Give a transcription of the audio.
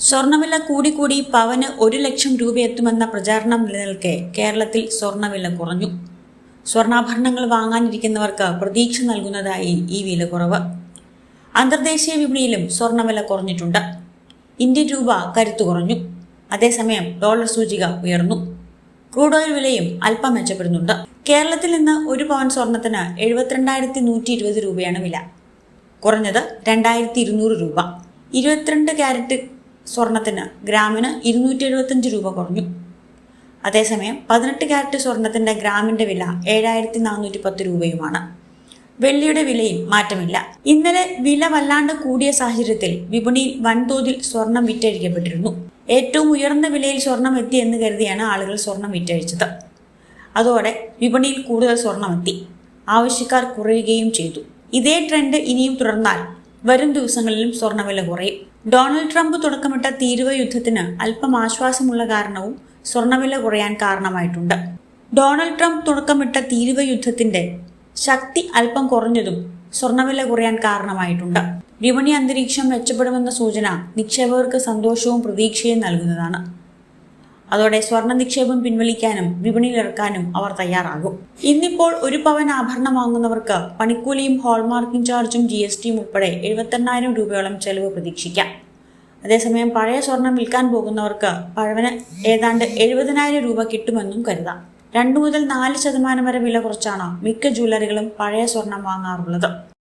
സ്വർണവില കൂടിക്കൂടി പവന് ഒരു ലക്ഷം രൂപ എത്തുമെന്ന പ്രചാരണം നിലനിൽക്കെ കേരളത്തിൽ സ്വർണവില കുറഞ്ഞു. സ്വർണാഭരണങ്ങൾ വാങ്ങാനിരിക്കുന്നവർക്ക് പ്രതീക്ഷ നൽകുന്നതായി ഈ വില കുറവ്. അന്തർദേശീയ വിപണിയിലും സ്വർണവില കുറഞ്ഞിട്ടുണ്ട്. ഇന്ത്യൻ രൂപ കരുത്തു കുറഞ്ഞു. അതേസമയം ഡോളർ സൂചിക ഉയർന്നു. ക്രൂഡ് ഓയിൽ വിലയും അല്പം മെച്ചപ്പെടുന്നുണ്ട്. കേരളത്തിൽ നിന്ന് ഒരു പവൻ സ്വർണത്തിന് എഴുപത്തിരണ്ടായിരത്തി നൂറ്റി ഇരുപത് രൂപയാണ് വില. കുറഞ്ഞത് രണ്ടായിരത്തി ഇരുന്നൂറ് രൂപ. ഇരുപത്തിരണ്ട് ക്യാരറ്റ് സ്വർണത്തിന് ഗ്രാമിന് ഇരുന്നൂറ്റി എഴുപത്തഞ്ച് രൂപ കുറഞ്ഞു. അതേസമയം പതിനെട്ട് ക്യാരറ്റ് സ്വർണത്തിന്റെ ഗ്രാമിന്റെ വില ഏഴായിരത്തി നാനൂറ്റി പത്ത് രൂപയുമാണ്. വെള്ളിയുടെ വിലയിൽ മാറ്റമില്ല. ഇന്നലെ വില വല്ലാണ്ട് കൂടിയ സാഹചര്യത്തിൽ വിപണിയിൽ വൻതോതിൽ സ്വർണം വിറ്റഴിക്കപ്പെട്ടിരുന്നു. ഏറ്റവും ഉയർന്ന വിലയിൽ സ്വർണം എത്തി എന്ന് കരുതിയാണ് ആളുകൾ സ്വർണം വിറ്റഴിച്ചത്. അതോടെ വിപണിയിൽ കൂടുതൽ സ്വർണം എത്തി. ആവശ്യക്കാർ കുറയുകയും ചെയ്തു. ഇതേ ട്രെൻഡ് ഇനിയും തുടർന്നാൽ വരും ദിവസങ്ങളിലും സ്വർണവില കുറയും. ഡൊണാൾഡ് ട്രംപ് തുടക്കമിട്ട തീരുവ യുദ്ധത്തിന് അല്പം ആശ്വാസമുള്ള കാരണവും സ്വർണവില കുറയാൻ കാരണമായിട്ടുണ്ട്. ഡൊണാൾഡ് ട്രംപ് തുടക്കമിട്ട തീരുവ യുദ്ധത്തിന്റെ ശക്തി അല്പം കുറഞ്ഞതും സ്വർണവില കുറയാൻ കാരണമായിട്ടുണ്ട്. വിപണി അന്തരീക്ഷം മെച്ചപ്പെടുമെന്ന സൂചന നിക്ഷേപകർക്ക് സന്തോഷവും പ്രതീക്ഷയും നൽകുന്നതാണ്. അതോടെ സ്വർണ നിക്ഷേപം പിൻവലിക്കാനും വിപണിയിലിറക്കാനും അവർ തയ്യാറാകും. ഇന്നിപ്പോൾ ഒരു പവൻ ആഭരണം വാങ്ങുന്നവർക്ക് പണിക്കൂലിയും ഹോൾമാർക്കിംഗ് ചാർജും ജി എസ് ടിയും ഉൾപ്പെടെ എഴുപത്തെണ്ണായിരം രൂപയോളം ചെലവ് പ്രതീക്ഷിക്കാം. അതേസമയം പഴയ സ്വർണം വിൽക്കാൻ പോകുന്നവർക്ക് പഴവന് ഏതാണ്ട് എഴുപതിനായിരം രൂപ കിട്ടുമെന്നും കരുതാം. രണ്ടു മുതൽ നാല് ശതമാനം വരെ വില കുറച്ചാണ് മിക്ക ജ്വല്ലറികളും പഴയ സ്വർണം വാങ്ങാറുള്ളത്.